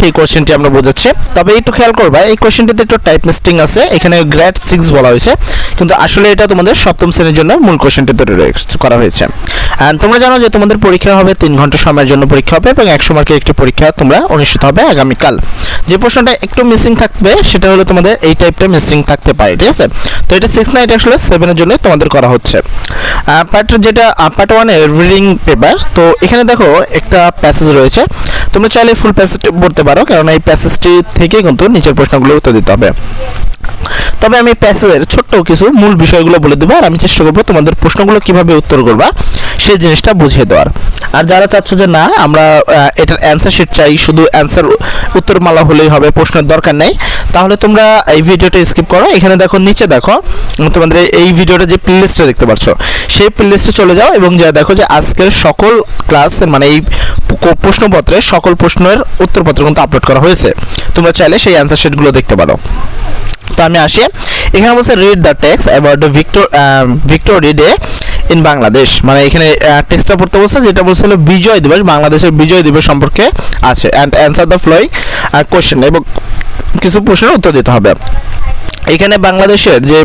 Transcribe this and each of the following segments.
সেই কোয়েশ্চেনটি আমরা বোঝাচ্ছি। তবে একটু খেয়াল করবা, এই কোয়েশ্চেনটিতে একটু টাইপ মিস্টিং আছে। এখানে গ্রেড সিক্স বলা হয়েছে। কিন্তু আসলে এটা তোমাদের সপ্তম শ্রেণির জন্য মূল কোশ্চেনটি তৈরি করা হয়েছে। আর তোমরা জানো যে তোমাদের পরীক্ষা হবে তিন ঘণ্টা সময়ের জন্য পরীক্ষা হবে এবং একশো মার্কের একটি পরীক্ষা তোমরা অনুষ্ঠিত হবে আগামীকাল। যে প্রশ্নটা একটু মিসিং থাকবে, সেটা হলো তোমাদের এই টাইপটা মিসিং থাকতে পারে, ঠিক আছে? তো এটা সিক্স না এটা আসলে সেভেনের জন্য তোমাদের করা হচ্ছে। পার্ট যেটা পার্ট ওয়ানের রিডিং পেপার তো এখানে দেখো একটা প্যাসেজ রয়েছে। তোমরা চাইলে ফুল প্যাসেজটি পড়তে পারো, কারণ এই প্যাসেজটি থেকে কিন্তু নিচের প্রশ্নগুলো উত্তর দিতে হবে। তবে আমি প্যাসেজের ছোট্ট কিছু মূল বিষয়গুলো বলে দেবো আর আমি চেষ্টা করব তোমাদের প্রশ্নগুলো কীভাবে উত্তর করবা সেই জিনিসটা বুঝিয়ে দেওয়ার। আর যারা চাচ্ছ যে না, আমরা এটার অ্যান্সার শিট চাই, শুধু অ্যান্সার উত্তরমালা হলেই হবে, প্রশ্নের দরকার নেই। তাহলে তোমরা এই ভিডিওটা স্কিপ করো। এখানে দেখো, নিচে দেখো, তোমাদের এই ভিডিওটা যে প্লেলিস্টে দেখতে পাচ্ছ, সেই প্লেলিস্টে চলে যাও এবং যা দেখো যে আজকের সকল ক্লাস মানে এই প্রশ্নপত্রে সকল প্রশ্নের উত্তরপত্র কিন্তু আপলোড করা হয়েছে। তোমরা চাইলে সেই অ্যান্সার শিটগুলো দেখতে পারো। তো আমি আসি। এখানে বলছে read the text about victor victory day in Bangladesh মানে এখানে টেক্সটটা পড়তে বলছে যেটা বলছে হলো বিজয় দিবস, বাংলাদেশের বিজয় দিবস সম্পর্কে আছে। And answer the following question এবং কিছু প্রশ্নের উত্তর দিতে হবে। এখানে বাংলাদেশের যে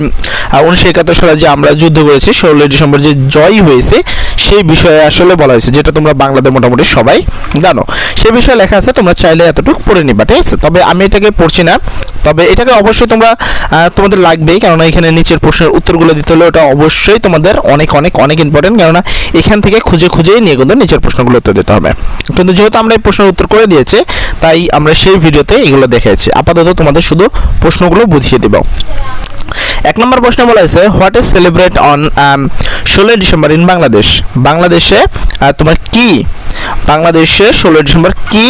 উনিশশো একাত্তর সালে যে আমরা যুদ্ধ করেছি, ষোলোই ডিসেম্বর যে জয় হয়েছে, সেই বিষয়ে আসলে বলা হয়েছে, যেটা তোমরা বাংলাদেশ মোটামুটি সবাই জানো। সেই বিষয়ে লেখা আছে, তোমরা চাইলে এতটুকু পড়ে নিবা, ঠিক আছে? তবে আমি এটাকে পড়ছি না। তবে এটাকে অবশ্যই তোমরা তোমাদের লাগবেই, কেননা এখানে নিচের প্রশ্নের উত্তরগুলো দিতে হলে ওটা অবশ্যই তোমাদের অনেক অনেক অনেক ইম্পর্টেন্ট কেননা এখান থেকে খুঁজে, খুঁজেই নিয়ে কিন্তু নিচের প্রশ্নগুলো উত্তর দিতে হবে। কিন্তু যেহেতু আমরা এই প্রশ্নের উত্তর করে দিয়েছি, তাই আমরা সেই ভিডিওতে এগুলো দেখেছি। আপাতত তোমাদের শুধু প্রশ্নগুলো বুঝিয়ে দেব। এক নম্বর প্রশ্ন বলা হয়েছে হোয়াট ইজ সেলিব্রেট অন ষোলোই ডিসেম্বর ইন বাংলাদেশ বাংলাদেশে তোমার কি বাংলাদেশে ষোলোই ডিসেম্বর কি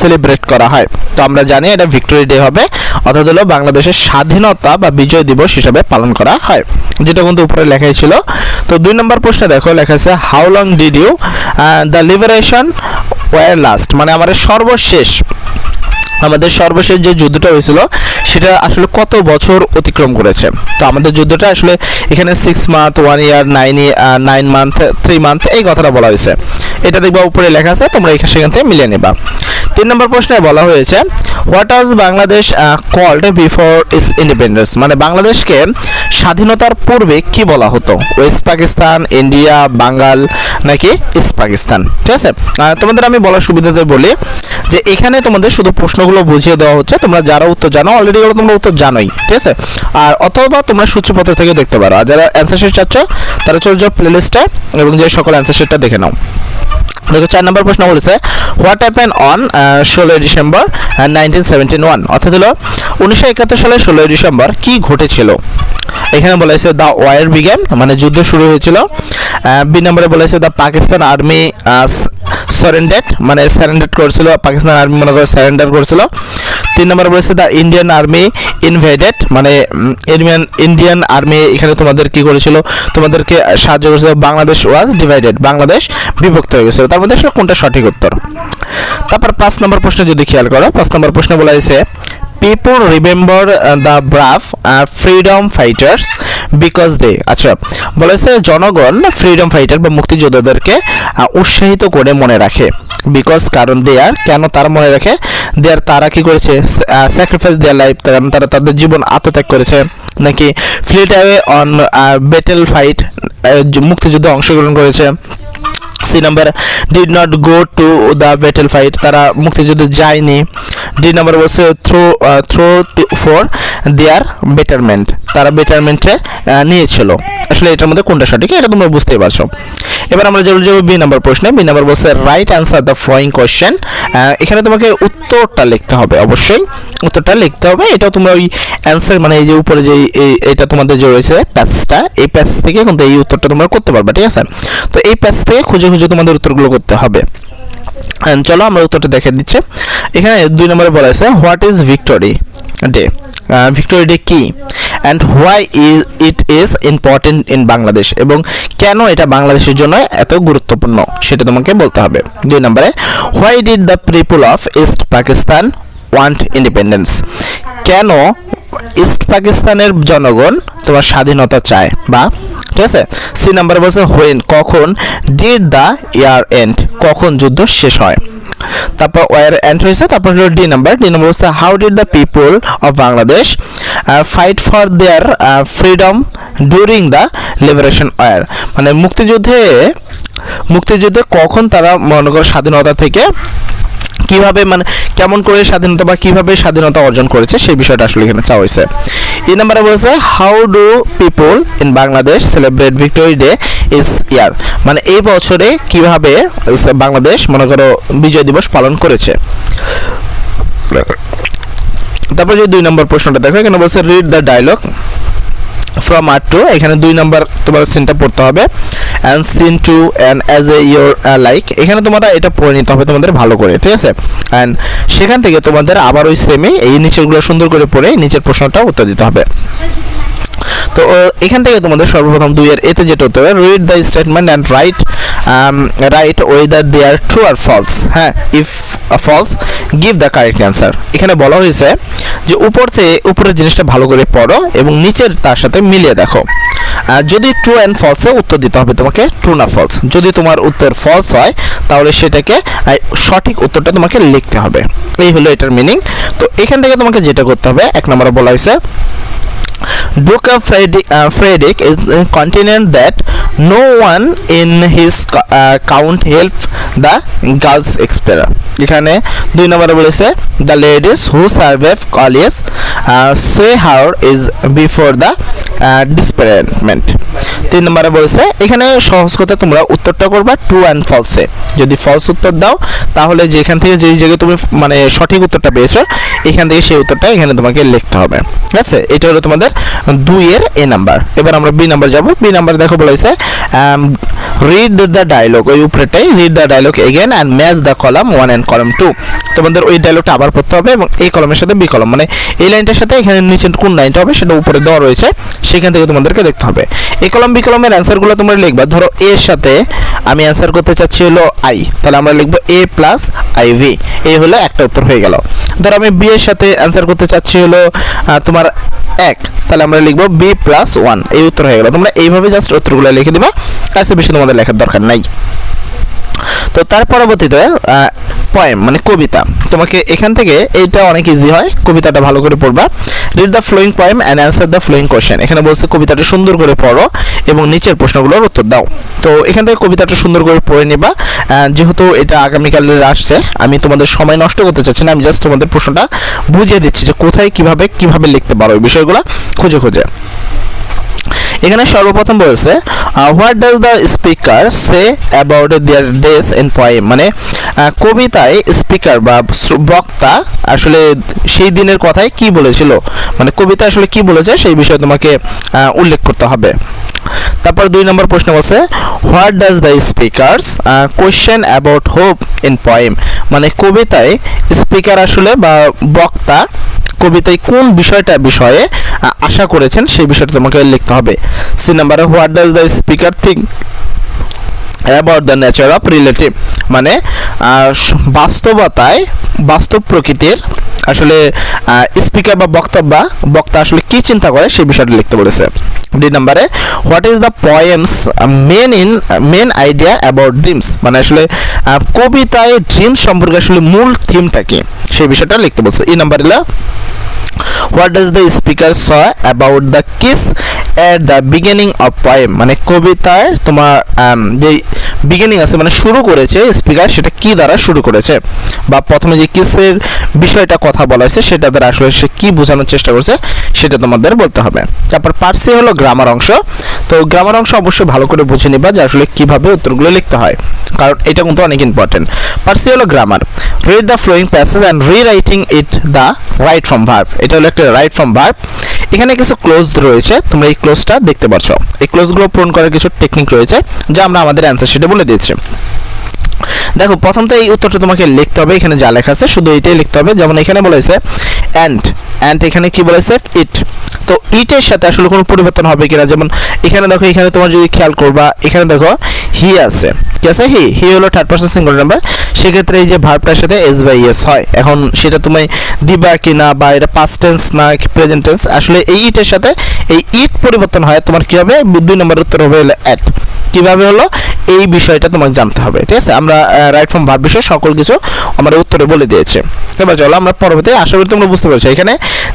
সেলিব্রেট করা হয়? তো আমরা জানি এটা ভিক্টোরি ডে হবে, অর্থাৎ হলো বাংলাদেশের স্বাধীনতা বা বিজয় দিবস হিসাবে পালন করা হয়। যেটা কিন্তু উপরে লেখাই ছিল। তো দুই নম্বর প্রশ্নে দেখো, লেখা আছে how long did you the liberation war last মানে আমাদের সর্বশেষ আমাদের সর্বশেষ যে যুদ্ধটা হয়েছিল, সেটা আসলে কত বছর অতিক্রম করেছে? তো আমাদের যুদ্ধটা আসলে এখানে six month one year nine nine month three month এই কথাটা বলা হয়েছে। এটা দেখবা উপরে লেখা আছে, তোমরা এখানে সেখান থেকে মিলিয়ে নেবা। তিন নম্বর প্রশ্নে বলা হয়েছে what was Bangladesh called before its independence মানে বাংলাদেশকে স্বাধীনতার পূর্বে কি বলা হতো? ওয়েস্ট পাকিস্তান ইন্ডিয়া বাঙ্গাল নাকি ইস্ট পাকিস্তান ঠিক আছে? তোমাদের আমি বলার সুবিধাতে বলি যে এখানে তোমাদের শুধু প্রশ্নগুলো বুঝিয়ে দেওয়া হচ্ছে, তোমরা যারা উত্তর জানো অলরেডি ওগুলো তোমরা উত্তর জানোই, ঠিক আছে? আর অথবা তোমরা সূত্রপত্র থেকে দেখতে পারো, আর যারা অ্যান্সার শিট চাচ্ছ, তারা চলে যাও প্লেলিস্টে এবং যে সকল অ্যান্সার শিটটা দেখে নাও। দেখো চার নম্বর প্রশ্ন বলেছে হোয়াট হ্যাপেন অন ষোলোই ডিসেম্বর নাইনটিন সেভেন্টিন ওয়ান অর্থাৎ হলো উনিশশো একাত্তর সালের ষোলোই ডিসেম্বর কী ঘটেছিল? এখানে বলা হয়েছে দ্য ওয়ার বিগেন মানে যুদ্ধ শুরু হয়েছিল। বি নম্বরে বলেছে দ্য পাকিস্তান আর্মি সারেন্ডেড মানে স্যারেন্ডেড করেছিল পাকিস্তান আর্মি মনে করে স্যারেন্ডার করেছিল। তিন নম্বর বলেছে দ্য ইন্ডিয়ান আর্মি ইনভেডেড মানে ইন্ডিয়ান ইন্ডিয়ান আর্মি এখানে তোমাদের কি করেছিল? তোমাদেরকে সাহায্য করেছিল বাংলাদেশ ওয়াজ ডিভাইডেড বাংলাদেশ বিভক্ত হয়ে গেছিল। তার মধ্যে কোনটা সঠিক উত্তর? তারপর পাঁচ নম্বর প্রশ্ন যদি খেয়াল করো, পাঁচ নম্বর প্রশ্ন বলা হয়েছে people remember the brave freedom fighters because they আচ্ছা বলেছে জনগণ ফ্রিডম ফাইটার বা মুক্তিযোদ্ধাদেরকে উৎসাহিত করে মনে রাখে। বিকজ কারণ দে আর কেন তারা মনে রাখে? দে আর তারা কি করেছে? স্যাক্রিফাইস দেয়ার লাইফ কারণ তারা তাদের জীবন আত্মত্যাগ করেছে। নাকি ফ্লিট অন বেটেল ফাইট মুক্তিযুদ্ধে অংশগ্রহণ করেছে। C number did not go to the battle fight তারা মুক্তিযুদ্ধে যায়নি। ডি নাম্বার বলছে throw throw to for their betterment তারা বেটারমেন্টে নিয়েছিল। আসলে এটার মধ্যে কোনটা সঠিক, এটা তোমরা বুঝতেই পারছ। এবার আমরা চলে যাব বি নাম্বার প্রশ্নে। বি নাম্বার বলছে right answer the following question এখানে তোমাকে উত্তরটা লিখতে হবে অবশ্যই। উত্তরটা লিখতে হবে। এটাও তোমরা ওই অ্যান্সার মানে এই যে উপরে যে এটা তোমাদের যে রয়েছে প্যাসেজটা এই প্যাসেজ থেকে কিন্তু এই উত্তরটা তোমরা করতে পারবে, ঠিক আছে? তো এই প্যাসেজ থেকে খুঁজে খুঁজে তোমাদের উত্তরগুলো করতে হবে। চলো আমরা উত্তরটা দেখে দিচ্ছি। এখানে দুই নম্বরে বলা আছে what is victory day victory day কি? And why is it is important in Bangladesh এবং কেন এটা বাংলাদেশের জন্য এত গুরুত্বপূর্ণ? সেটা তোমাকে বলতে হবে। দুই নম্বরে why did the people of east Pakistan want independence কেন ইস্ট পাকিস্তানের জনগণ তোমার স্বাধীনতা চায়? বা, ঠিক আছে? সি নাম্বার বলছে হোয়েন কখন ডিড দ্য ইয়ার এন্ড কখন যুদ্ধ শেষ হয়? তারপর ওয়ার এন্ড হয়েছে, তারপর হলো ডি নাম্বার ডি নাম্বার হচ্ছে how did the people of Bangladesh fight for their freedom during the liberation war মানে মুক্তিযুদ্ধে মুক্তিযুদ্ধে কখন তারা মনে করো স্বাধীনতা থেকে কীভাবে মানে কেমন করে স্বাধীনতা বা কীভাবে স্বাধীনতা অর্জন করেছে, সেই বিষয়টা আসলে এখানে চাওয়া হয়েছে। এই নাম্বারে বলেছে how do people in Bangladesh celebrate victory day this year মানে এই বছরে কীভাবে বাংলাদেশ, মনে করো, বিজয় দিবস পালন করেছে? তারপর যে দুই নম্বর প্রশ্নটা, দেখো, এখানে বলছে read the dialogue from R two এখানে দুই নম্বর তোমার সিনটা পড়তে হবে and scene two and as a your like এখানে তোমরা এটা পড়ে নিতে হবে, তোমাদের ভালো করে, ঠিক আছে? অ্যান্ড সেখান থেকে তোমাদের আবার ওই সেমে এই নিচেরগুলো সুন্দর করে পড়ে নিচের প্রশ্নটা উত্তর দিতে হবে। তো এখান থেকে তোমাদের সর্বপ্রথম দুইয়ের এতে যেটা হতে হবে read the statement and write write whether they are true or false হ্যাঁ if false give the correct answer এখানে বলা হয়েছে যে, উপর থেকে উপরের জিনিসটা ভালো করে পড়ো এবং নিচের তার সাথে মিলিয়ে দেখো। যদি ট্রু অ্যান্ড ফলসে উত্তর দিতে হবে তোমাকে ট্রু না ফলস যদি তোমার উত্তর ফলস হয়, তাহলে সেটাকে সঠিক উত্তরটা তোমাকে লিখতে হবে। এই হলো এটার মিনিং তো, এখান থেকে তোমাকে যেটা করতে হবে, এক নম্বরে বলা হয়েছে Duca Frederick, uh, Frederick is a continent that no one in his uh, count helped the girls explorer এখানে দুই নম্বরে বলেছে the ladies who survive college say hour is before the ডিসপ্যারেন্টমেন্ট তিন নম্বরে বলেছে, এখানে সহজ কথা তোমরা উত্তরটা করবা ট্রু অ্যান্ড ফলসে যদি ফলস উত্তর দাও, তাহলে যেখান থেকে যেই জায়গায় তুমি মানে সঠিক উত্তরটা পেয়েছ, এখান থেকে সেই উত্তরটা এখানে তোমাকে লিখতে হবে। ঠিক আছে? এটা হলো তোমাদের দুইয়ের এ নাম্বার। এবার আমরা বি নাম্বার যাব। বি নাম্বার দেখো বলা হয়েছে রিড দ্য ডায়লগ ওই উপরেটাই read the dialogue again and match the column one and column two তোমাদের ওই ডায়লগটা আবার পড়তে হবে এবং এই কলমের সাথে বি কলম মানে এই লাইনটার সাথে এখানে নিচে কোন লাইনটা হবে সেটা উপরে দেওয়া রয়েছে, সেখান থেকে তোমাদেরকে দেখতে হবে। এই কলম বি কলমের অ্যান্সারগুলো তোমরা লিখবা। ধরো এর সাথে আমি অ্যান্সার করতে চাচ্ছি হলো আই তাহলে আমরা লিখব এ প্লাস আই ভি এই হলো একটা উত্তর হয়ে গেল। ধরো আমি বি এর সাথে অ্যান্সার করতে চাচ্ছি হলো তোমার এক, তাহলে আমরা লিখব বি প্লাস ওয়ান এই উত্তর হয়ে গেল। তোমরা এইভাবে জাস্ট উত্তরগুলো লিখে দিবা। কাছে বেশি তোমাদের লেখার দরকার নাই। তো তার পরবর্তীতে পয়েম মানে কবিতা। তোমাকে এখান থেকে এইটা অনেক ইজি হয়, কবিতাটা ভালো করে পড়বা। Read the following poem and answer the following question এখানে বলছে, কবিতাটা সুন্দর করে পড়ো এবং নিচের প্রশ্নগুলোর উত্তর দাও। তো এখান থেকে কবিতাটা সুন্দর করে পড়ে নিবা। যেহেতু এটা আগামীকালের আসছে, আমি তোমাদের সময় নষ্ট করতে চাচ্ছি না, আমি জাস্ট তোমাদের প্রশ্নটা বুঝিয়ে দিচ্ছি যে কোথায় কীভাবে কীভাবে লিখতে পারো এই বিষয়গুলো খুঁজে খুঁজে। এখানে সর্বপ্রথম বলেছে what does the speaker say about their days in poem মানে কবিতায় স্পিকার বা বক্তা আসলে সেই দিনের কথায় কি বলেছিল? মানে কবিতা আসলে কি বলেছে সেই বিষয়ে তোমাকে উল্লেখ করতে হবে। তারপর দুই নম্বর প্রশ্ন বলছে what does the speakers question about hope in poem মানে কবিতায় স্পিকার আসলে বা বক্তা কবিতায় কোন বিষয়টা বিষয়ে আশা করেছেন, সেই বিষয়টা তোমাকে লিখতে হবে। সি নাম্বারে what does the speaker think about the nature of relative মানে বাস্তবতায়, বাস্তব প্রকৃতির আসলে স্পিকার বা বক্তব্য বক্তা আসলে কি চিন্তা করে, সেই বিষয়টা লিখতে বলেছে। ডি নাম্বারে what is the poems main in main idea about dreams মানে আসলে কবিতায় ড্রিমস সম্পর্কে আসলে মূল থিমটা কি? সেই বিষয়টা লিখতে বলছে। এই নাম্বার হলো what does the speaker say about the kiss at the beginning of poem মানে কবিতার তোমার আম, যে বিগিনিং আছে মানে শুরু করেছে স্পিকার সেটা কি দ্বারা শুরু করেছে? বা প্রথমে যে কিসের বিষয়টা কথা বলা হয়েছে সেটা দ্বারা আসলে সে কী বোঝানোর চেষ্টা করছে সেটা তোমাদের বলতে হবে। তারপর পার্সি হলো গ্রামার অংশ। তো গ্রামার অংশ অবশ্যই ভালো করে বুঝে নিবা যে আসলে কীভাবে উত্তরগুলো লিখতে হয়। কারণ এটা কিন্তু অনেক ইম্পর্টেন্ট পার্সি হলো grammar read the following passage and rewriting it the right form verb এটা হলো একটা রাইট ফ্রম ভার্ব এখানে কিছু ক্লোজ রয়েছে, তোমরা এই ক্লোজটা দেখতে পাচ্ছ। এই ক্লোজগুলো পূরণ করার কিছু টেকনিক রয়েছে, যা আমরা আমাদের অ্যান্সার শিটে বলে দিয়েছি। দেখো প্রথম তো এই উত্তরটা তোমাকে লিখতে হবে, এখানে যা লেখা আছে শুধু এটাই লিখতে হবে। যেমন এখানে বলেছে অ্যান্ড অ্যান্ড এখানে কি বলেছে ইট তো ইটের সাথে আসলে কোনো পরিবর্তন হবে কিনা? যেমন এখানে দেখো, এখানে তোমার যদি খেয়াল করবা, এখানে দেখো হি আছে। ঠিক আছে? হি হি হলো থার্ড পার্সন সিঙ্গুলার নাম্বার সেক্ষেত্রে এই যে ভার্বটার সাথে এস বাই এস হয়। এখন সেটা তুমি দিবা কি না, বা এটা পাস্ট টেন্স না প্রেজেন্ট টেন্স আসলে এই ইটের সাথে এই ইট পরিবর্তন হয়, তোমার কি হবে? দুই নম্বর উত্তর হবে হলো অ্যাট কীভাবে হলো? এই বিষয়টা তোমাকে জানতে হবে। ঠিক আছে? আমরা রাইট ফ্রম ভার্ব বিষয়ে সকল কিছু আমরা উত্তরে বলে দিয়েছে। এবার চলো আমরা পরবর্তী, আশা করি তোমরা বুঝতে পারছ। এখানে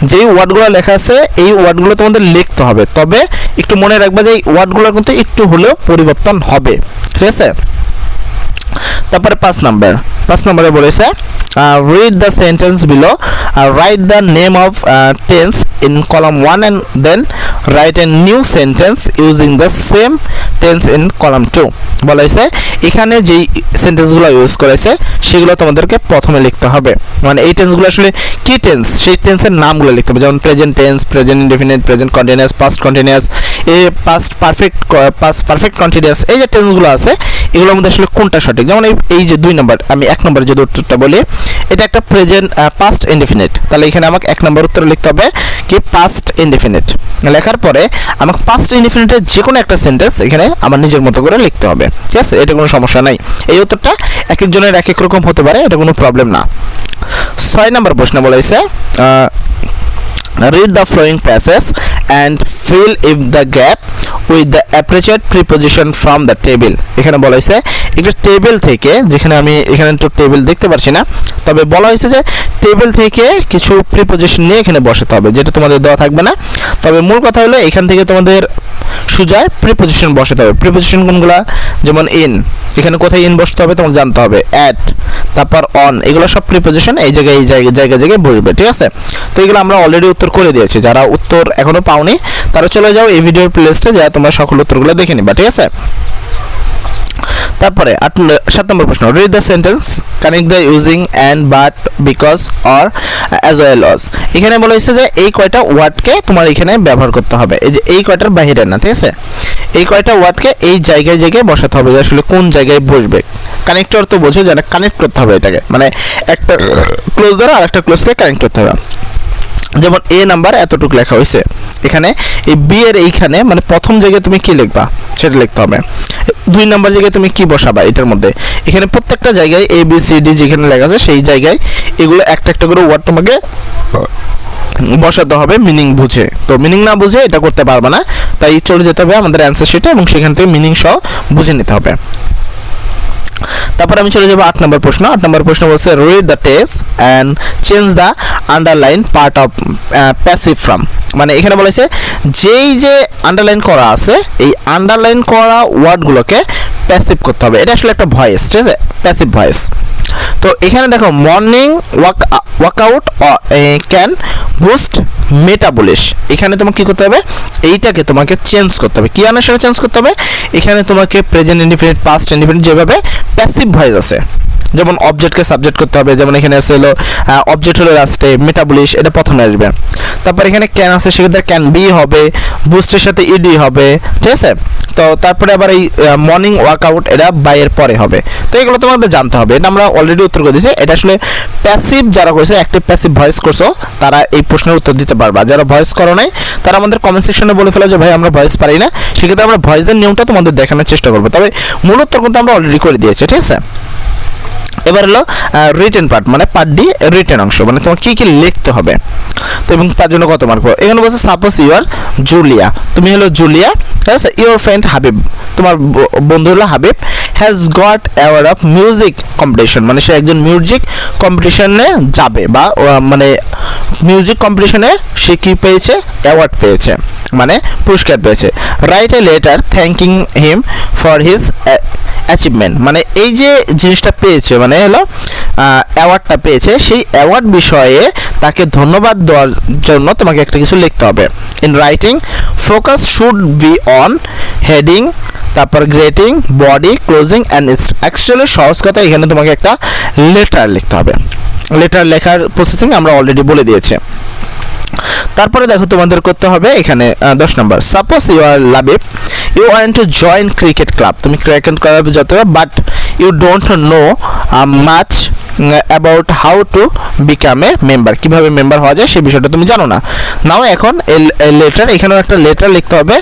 যেই ওয়ার্ডগুলো লেখা আছে, এই ওয়ার্ডগুলো তোমাদের লিখতে হবে। তবে একটু মনে রাখবা যে এই ওয়ার্ডগুলো কিন্তু একটু হলেও পরিবর্তন হবে। ঠিক আছে? তারপরে পাঁচ নাম্বার। পাঁচ নম্বরে বলেছে read the sentence below write the name of tense in column one and then write a new sentence using the same tense in column two বলা হয়েছে, এখানে যেই সেন্টেন্সগুলো ইউজ করেছে সেগুলো তোমাদেরকে প্রথমে লিখতে হবে। মানে এই টেন্সগুলো আসলে কি টেন্স সেই টেন্সের নামগুলো লিখতে হবে। যেমন present tense present indefinite present continuous past continuous a past perfect past perfect continuous এই যে টেন্সগুলো আছে, এগুলোর মধ্যে আসলে কোনটা সঠিক? যেমন এই যে দুই নম্বর আমি এক নম্বরে যদি উত্তরটা বলি, এটা একটা প্রেজেন্ট পাস্ট ইনডিফিনিট তাহলে এখানে আমাকে এক নম্বর উত্তর লিখতে হবে কি পাস্ট ইনডিফিনিট লেখার পরে আমাকে পাস্ট ইনডিফিনিটের যে কোনো একটা সেন্টেন্স এখানে আমার নিজের মতো করে লিখতে হবে। ঠিক আছে? এটা কোনো সমস্যা নাই। এই উত্তরটা এক একজনের এক এক রকম হতে পারে, এটা কোনো প্রবলেম না। ছয় নম্বর প্রশ্ন বলা হয়েছে read the flowing passages and fill if the gap with the appropriate preposition from the table. এখানে বলা হয়েছে একটা টেবিল থেকে, যেখানে আমি এখানে তো টেবিল দেখতে পারছি না, তবে বলা হয়েছে যে টেবিল থেকে কিছু প্রিপোজিশন নিয়ে এখানে বসাতে হবে, যেটা তোমাদের দেওয়া থাকবে না। তবে মূল কথা হলো, এখান থেকে তোমাদের সুজায় প্রিপোজিশন বসাতে হবে। প্রিপোজিশন কোনগুলো? যেমন ইন এখানে কোথায় ইন বসতে হবে তোমাকে জানতে হবে। অ্যাট তারপর অন এগুলো সব প্রিপোজিশন এই জায়গায় এই জায়গায় জায়গায় জায়গায় বসবে, ঠিক আছে? তো এগুলো আমরা অলরেডি উত্তর করে দিয়েছি। যারা উত্তর এখনও পাওনি, তারা চলে যাও এই ভিডিওর প্লেলিস্টে যা তোমরা সকল উত্তরগুলো দেখে নিবা, ঠিক আছে? তারপরে আট সাত নম্বর প্রশ্ন read the sentence connect the using and but because or as well as এখানে বলা হয়েছে যে এই কয়টা ওয়ার্ডকে তোমার এখানে ব্যবহার করতে হবে। এই যে এই কয়টার বাহিরে না, ঠিক আছে? এই কয়টা ওয়ার্ডকে এই জায়গায় জায়গায় বসাতে হবে যে আসলে কোন জায়গায় বসবে। কানেক্টর তো বোঝো যে কানেক্ট করতে হবে এটাকে। মানে একটা ক্লোজ দ্বারা আর একটা ক্লোজকে কানেক্ট করতে হবে। যেমন এ নাম্বার এতটুকু লেখা হয়েছে। এখানে এই বি এর এইখানে মানে প্রথম জায়গায় তুমি কি লিখবা? সেটা লিখতে হবে। দুই নাম্বার জায়গায় তুমি কি বসাবা এটার মধ্যে? এখানে প্রত্যেকটা জায়গায় এ বি সি ডি যেখানে লেখা আছে সেই জায়গায় এগুলো একটা একটা করে ওয়ার্ড তোমাকে বসাতে হবে মিনিং বুঝে। তো মিনিং না বুঝে এটা করতে পারবে না। তাই চলে যেতে হবে আমাদের অ্যান্সার শিটে এবং সেখান থেকে মিনিং সহ বুঝে নিতে হবে। তারপর আমি চলে যাব আট নম্বর প্রশ্ন। আট নম্বর প্রশ্ন বলছে read the text and change the underline part of passive form মানে এখানে বলেছে, যেই যে আন্ডারলাইন করা আছে, এই আন্ডারলাইন করা ওয়ার্ডগুলোকে প্যাসিভ করতে হবে। এটা আসলে একটা ভয়েস, ঠিক আছে? Passive voice. তো এখানে দেখো morning walk workout can boost metabolism এখানে তোমাকে কী করতে হবে? এইটাকে তোমাকে চেঞ্জ করতে হবে। কী অনুসারে চেঞ্জ করতে হবে? এখানে তোমাকে প্রেজেন্ট ইন্ডিফিনিট পাস্ট ইন্ডিফিনিট যেভাবে প্যাসিভ ভয়েস আছে। যেমন অবজেক্টকে সাবজেক্ট করতে হবে, যেমন এখানে আছে হলো অবজেক্ট হলো লাস্টে মেটাবলিশ এটা প্রথমে আসবে। তারপর এখানে ক্যান আছে, সেক্ষেত্রে ক্যান বি হবে বুস্টের সাথে ইডি হবে, ঠিক আছে? তো তারপরে আবার এই মর্নিং ওয়ার্কআউট এটা বাইয়ের পরে হবে। তো এগুলো তোমাদের জানতে হবে, এটা আমরা অলরেডি উত্তর করে দিয়েছি। এটা আসলে প্যাসিভ যারা করেছে অ্যাক্টিভ প্যাসিভ ভয়েস করছ, তারা এই প্রশ্নের উত্তর দিতে পারবা। যারা ভয়েস করো নাই, তারা আমাদের কমেন্ট সেকশনে বলে ফেলো যে, ভাই, আমরা ভয়েস পারি না। সেক্ষেত্রে আমরা ভয়েসের নিয়মটা তোমাদের দেখানোর চেষ্টা করব। তবে মূল উত্তর কিন্তু আমরা অলরেডি করে দিয়েছি, ঠিক আছে? এবার হলো রিটেন পার্ট মানে পার্ট ডি রিটেন অংশ মানে তোমার কী কী লিখতে হবে। তো এবং তার জন্য কত মার্ক পাবো এখানে বলছে সাপোজ ইউ আর জুলিয়া তুমি হলো জুলিয়া ঠিক আছে? ইউর ফ্রেন্ড হাবিব তোমার বন্ধু হলো Habib has got award of music competition মানে সে একজন মিউজিক কম্পিটিশনে যাবে, বা মানে মিউজিক কম্পিটিশনে সে কী পেয়েছে? অ্যাওয়ার্ড পেয়েছে মানে পুরস্কার পেয়েছে। Write a letter thanking him for his achievement মানে এই যে জিনিসটা পেয়েছে মানে হলো অ্যাওয়ার্ডটা পেয়েছে, সেই অ্যাওয়ার্ড বিষয়ে তাকে ধন্যবাদ দেওয়ার জন্য তোমাকে একটা কিছু লিখতে হবে। In writing focus should be on heading তারপর greeting body closing and actually সহজ কথা এখানে তোমাকে একটা লেটার লিখতে হবে। লেটার লেখার প্রসেসিং আমরা অলরেডি বলে দিয়েছি। তারপরে দেখো তোমাদের করতে হবে এখানে দশ নম্বর। Suppose you are Labib you want to join cricket club তুমি ক্রিকেট ক্লাবে যেতে হবে but you don't know much about how to become a member কীভাবে মেম্বার হওয়া যায় সেই বিষয়টা তুমি জানো না। নাও এখন লেটার এখানেও একটা লেটার লিখতে হবে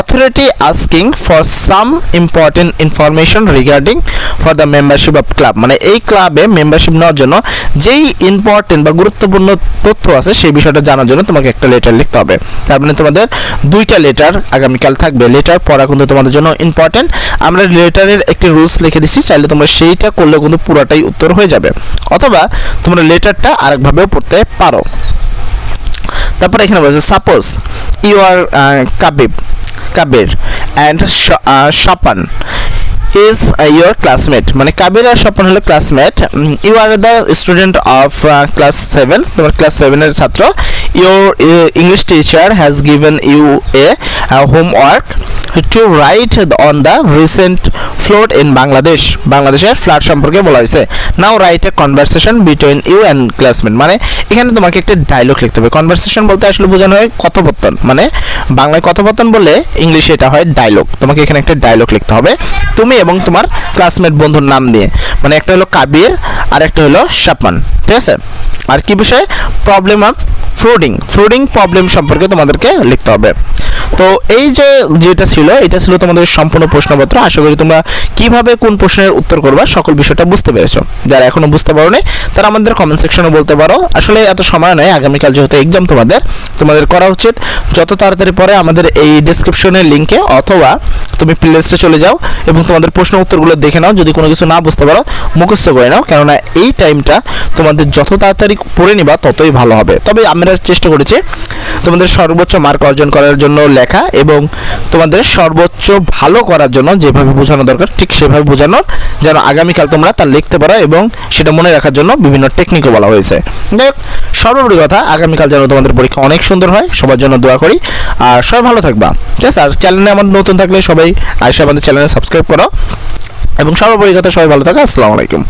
authority asking for some important information regarding for the membership of club মানে এই ক্লাবে মেম্বারশিপ নেওয়ার জন্য যেই ইম্পর্টেন্ট বা গুরুত্বপূর্ণ তথ্য আছে সেই বিষয়টা জানার জন্য তোমাকে একটা লেটার লিখতে হবে। তার মানে তোমাদের দুইটা লেটার আগামীকাল থাকবে। লেটার পড়া কিন্তু তোমাদের জন্য ইম্পর্টেন্ট আমরা লেটারের একটি রুলস লিখে দিচ্ছি, চাইলে তোমরা সেইটা করলেও কিন্তু পুরোটাই উত্তর হয়ে যাবে। অথবা তোমরা লেটারটা আরেকভাবেও পড়তে পারো। তারপরে এখানে বলছে suppose you are Kabib Kabir and Swapan is your classmate মানে কাবির আর স্বপন হলো classmate you are the student of class seven তোমার ক্লাস সেভেনের ছাত্র। Your English teacher has given you a homework to write on the recent flood in Bangladesh বাংলাদেশের flood সম্পর্কে বলা হয়েছে। Now write a conversation between you and classmate মানে এখানে তোমাকে একটা ডায়লগ লিখতে হবে। কনভারসেশন বলতে আসলে বোঝানো হয় কথোপকথন। মানে বাংলায় কথোপকথন বললে ইংলিশে এটা হয় ডায়লগ তোমাকে এখানে একটা ডায়লগ লিখতে হবে। তুমি এবং তোমার ক্লাসমেট বন্ধুর নাম দিয়ে। মানে একটা হলো কাবির, আর একটা হলো শাপান ঠিক আছে? আর কি বিষয়? Problem of flooding flooding problem সম্পর্কে তোমাদেরকে লিখতে হবে। তো এই যে যেটা ছিল, এটা ছিল তোমাদের সম্পূর্ণ প্রশ্নপত্র। আশা করি তোমরা কীভাবে কোন প্রশ্নের উত্তর করবা সকল বিষয়টা বুঝতে পেরেছ। যারা এখনও বুঝতে পারো নি তারা আমাদের কমেন্ট সেকশনে বলতে পারো। আসলে এত সময় নয়, আগামীকাল যেহেতু এক্সাম তোমাদের তোমাদের করা উচিত। যত তাড়াতাড়ি পরে আমাদের এই ডিসক্রিপশনের লিঙ্কে অথবা তুমি প্লে লিস্টে চলে যাও এবং তোমাদের প্রশ্ন উত্তরগুলো দেখে নাও, যদি কোনো কিছু না বুঝতে পারো, মুখস্থ করে নাও। কেননা এই টাইমটা তোমাদের যত তাড়াতাড়ি পড়ে নিবা, ততই ভালো হবে। তবে আমরা চেষ্টা করেছি তোমাদের সর্বোচ্চ মার্ক অর্জন করার জন্য লেখা এবং তোমাদের সর্বোচ্চ ভালো করার জন্য যেভাবে বোঝানো দরকার, ঠিক সেভাবে বোঝানোর, যেন আগামীকাল তোমরা তা লিখতে পারো এবং সেটা মনে রাখার জন্য বিভিন্ন টেকনিকও বলা হয়েছে। যাই হোক সর্বোপরি কথা, আগামীকাল যেন তোমাদের পরীক্ষা অনেক সুন্দর হয়, সবার জন্য দোয়া করি। আর সবাই ভালো থাকবা। ঠিক আছে আর চ্যানেলে আমার নতুন থাকলে সবাই আয়সা আমাদের চ্যানেলে সাবস্ক্রাইব করো। এবং সর্বোপরি কথা, সবাই ভালো থাকো। আসসালামু আলাইকুম।